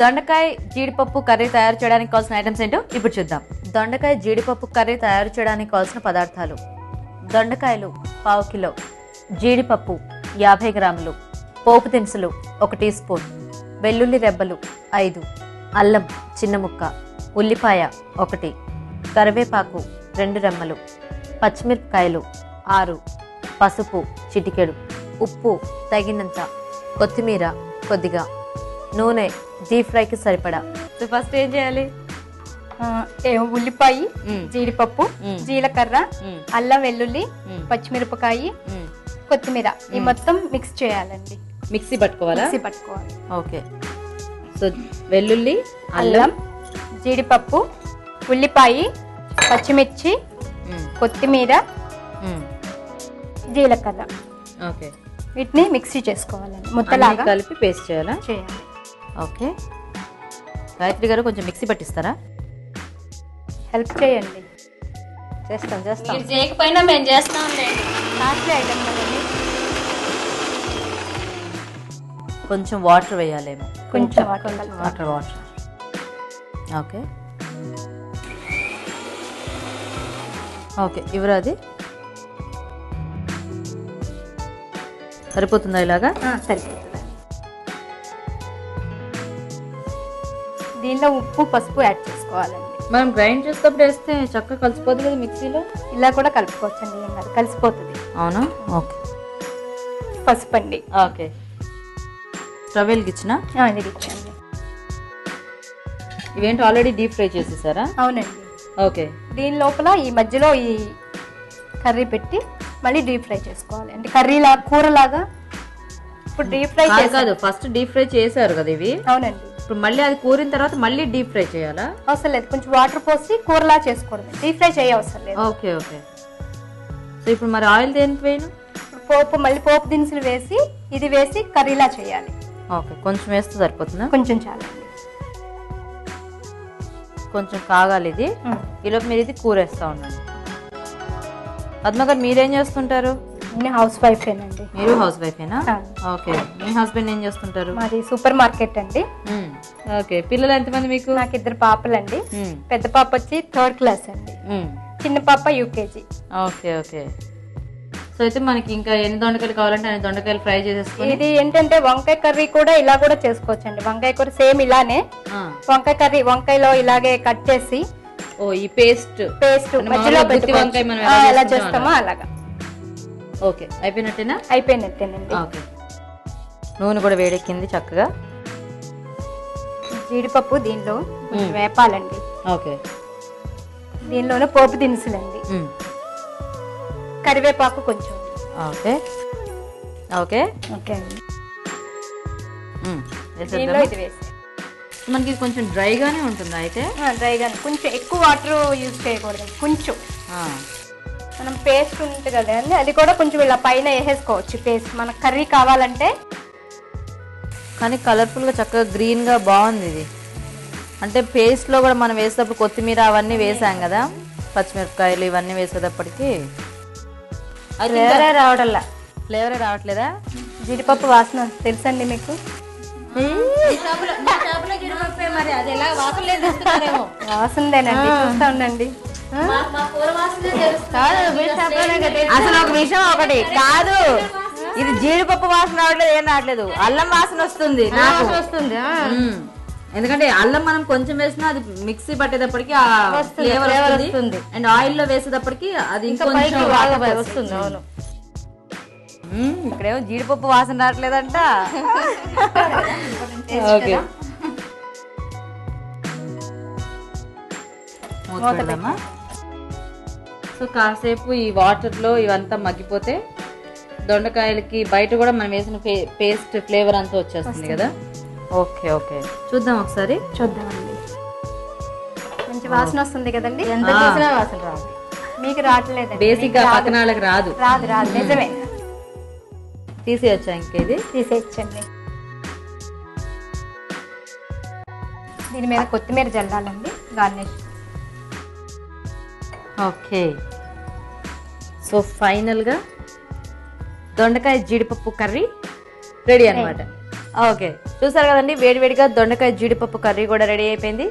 దొండకాయ జీడిపప్పు కర్రీ తయారు చేయడానికి కావాల్సిన ఐటమ్స్ ఏంటో ఇప్పుడు చూద్దాం. దొండకాయ జీడిపప్పు కర్రీ తయారు చేయడానికి కావాల్సిన పదార్థాలు. దొండకాయలు పావు కిలో. జీడిపప్పు యాభై గ్రాములు. పోపు దినుసులు ఒక టీ స్పూన్. వెల్లుల్లి రెబ్బలు ఐదు. అల్లం చిన్న ముక్క. ఉల్లిపాయ ఒకటి. కరివేపాకు రెండు రెమ్మలు. పచ్చిమిరపకాయలు ఆరు. పసుపు చిటికెడు. ఉప్పు తగినంత కొత్తిమీర కొద్దిగా. నూనె డీప్ ఫ్రైకి సరిపడా సో ఫస్ట్ ఏం చేయాలి ఉల్లిపాయ. జీడిపప్పు. జీలకర్ర. అల్లం వెల్లుల్లి. పచ్చిమిరపకాయ. కొత్తిమీర ఈ మొత్తం మిక్స్ చేయాలండి మిక్సీ పట్టుకోవాలా మిక్సీ పట్టుకోవాలి ఓకే సో వెల్లుల్లి అల్లం జీడిపప్పు ఉల్లిపాయ పచ్చిమిర్చి. కొత్తిమీర. జీలకర్ర ఓకే వీటిని మిక్సీ చేసుకోవాలండి ముద్దలాగా కలిపి పేస్ట్ చేయాలా చేయాలి ఓకే. గాయత్రి గారు కొంచెం మిక్సీ పట్టిస్తారా? హెల్ప్ చేయండి. చేస్తాం చేస్తాం. మీరు చేయకపోయినా మేము చేస్తాం కాస్ట్లీ ఐటమ్ కదండి. కొంచెం వాటర్ వేయాలేమో. కొంచెం water. Water water. Okay. Okay ఇవరా అది సరిపోతుందా ఇలాగా? ఆ, సరిపోతుంది. దీనిలో ఉప్పు పసుపు యాడ్ చేసుకోవాలండి. మనం గ్రైండ్ చేసేటప్పుడు వేస్తే చక్కగా కలిసిపోదు కదా మిక్సీలో? ఇలా కూడా కలుపుకోవచ్చండి ఏం కాదు కలిసిపోతుంది. అవునా? ఓకే. పసుపు అండి ఓకే స్టవ్ వెలిగించిన ఇచ్చండి ఇవేంటి ఆల్రెడీ డీప్ ఫ్రై చేసేసారా? అవునండి. ఓకే. దీని లోపల ఈ మధ్యలో ఈ కర్రీ పెట్టి మళ్ళీ డీప్ ఫ్రై చేసుకోవాలి. అంటే కర్రీ లాగా కూరలాగా ఇప్పుడు డీప్ ఫ్రై కాదు ఫస్ట్ డీప్ ఫ్రై చేశారు కదా ఇవి? అవునండి. ఇప్పుడు మళ్ళీ అది కూరిన తర్వాత మళ్ళీ డీప్ ఫ్రై చేయాలా? అవసరం లేదు. కొంచెం వాటర్ పోసి కూరలా చేసుకోవడం డీప్ ఫ్రై చేయవసరం లేదు. Okay okay. సో ఇప్పుడు మరి ఆయిల్ దేనికి వేయను? పోపు మళ్ళీ పోపు దినుసులు వేసి ఇది వేసి కర్రీలా చేయాలి. ఓకే కొంచెం వేస్తే సరిపోతుందా? కొంచెం చాలండి కొంచెం కాగాలి ఇది. ఈలోపు మీరు ఇది కూరేస్తా ఉండండి. పద్మ గారు మీరేం చేస్తుంటారు? నేను హౌస్ వైఫేనండి మీరు హౌస్ వైఫేనా. ఓకే. మీ హస్బెండ్ ఏం చేస్తుంటారు? మాది సూపర్ మార్కెట్ అండి. ఓకే. పిల్లలు ఎంతమంది మీకు? నాకు ఇద్దరు పాపలండి. పెద్ద పాప వచ్చి థర్డ్ క్లాస్ అండి. చిన్న పాప యూకేజీ. Okay okay. సో అయితే మనకి ఇంకా ఎన్ని దొండకాయలు కావాలంటే అన్ని దొండకాయలు ఫ్రై చేసేసుకొని ఇది ఏంటంటే వంకాయ కర్రీ కూడా ఇలా కూడా చేసుకోవచ్చు అండి వంకాయ కూర సేమ్ ఇలానే. వంకాయ కర్రీ వంకాయలో ఇలాగే కట్ చేసి ఓ ఈ పేస్ట్. పేస్ట్ మధ్యలో. ఎలా చేస్తామో అలాగా. ఓకే అయిపోయినట్టేనా? అయిపోయినట్టేనండి. ఓకే. నూనె కూడా వేడెక్కింది చక్కగా. జీడిపప్పు దీనిలో వేపాలండి. ఓకే. దీనిలోనే పోపు దినుసులండి. కరివేపాకు కొంచెం. ఓకే. ఓకే. ఓకే. దీనిలో వేసేద్దామా? ఇది వేసి మనకి కొంచెం డ్రైగానే ఉంటుందా అయితే? డ్రైగా కొంచెం ఎక్కువ వాటర్ యూజ్ చేయకూడదు కొంచెం. మనం పేస్ట్ ఉంటుంది కదండి అది కూడా కొంచెం ఇలా పైన వేసేసుకోవచ్చు పేస్ట్. మనకు కర్రీ కావాలంటే కానీ కలర్ఫుల్గా చక్కగా గ్రీన్గా బాగుంది ఇది. అంటే పేస్ట్లో కూడా మనం వేసేటప్పుడు కొత్తిమీర అవన్నీ వేసాం కదా పచ్చిమిరపకాయలు ఇవన్నీ వేసేటప్పటికి. ఫ్లేవరే ఫ్లేవరే రావట్లేదా? జీడిపప్పు వాసన తెలుసండి మీకు? వాసనదేనండి చూస్తా ఉండండి. అసలు ఒక విషయం ఒకటి. కాదు ఇది జీడిపప్పు వాసన రావట్లేదు ఏం రావట్లేదు. అల్లం వాసన వస్తుంది నాకు. వస్తుంది. ఎందుకంటే అల్లం మనం కొంచెం వేసినా అది మిక్సీ పట్టేటప్పటికి ఆ ఫ్లేవర్ వస్తుంది. అండ్ ఆయిల్లో వేసేటప్పటికి అది ఇంకొంచెం వస్తుంది అవును. ఇక్కడేమో జీడిపప్పు వాసన రావట్లేదంట. ఓకే. మూత సో కాసేపు ఈ వాటర్లో ఇవంతా మగ్గిపోతే దొండకాయలకి బయట కూడా మనం వేసిన పేస్ట్ ఫ్లేవర్ అంతా వచ్చేస్తుంది కదా? Okay okay. చూద్దాం ఒకసారి. చూద్దామండి. మంచి వాసన వస్తుంది కదండి? ఎంత తీసినా వాసన రాదు. మీకు రావట్లేదండి. బేసిక్గా పక్కన వాళ్ళకి రాదు. రాదు రాదు. నిజమే. తీసేయచ్చా ఇంకేది? తీసేయచ్చండి. దీని మీద కొత్తిమీర జల్లాలండి. Garnish okay. సో ఫైనల్గా దొండకాయ జీడిపప్పు కర్రీ రెడీ అన్నమాట. ఓకే చూసారు కదండి వేడివేడిగా దొండకాయ జీడిపప్పు కర్రీ కూడా రెడీ అయిపోయింది.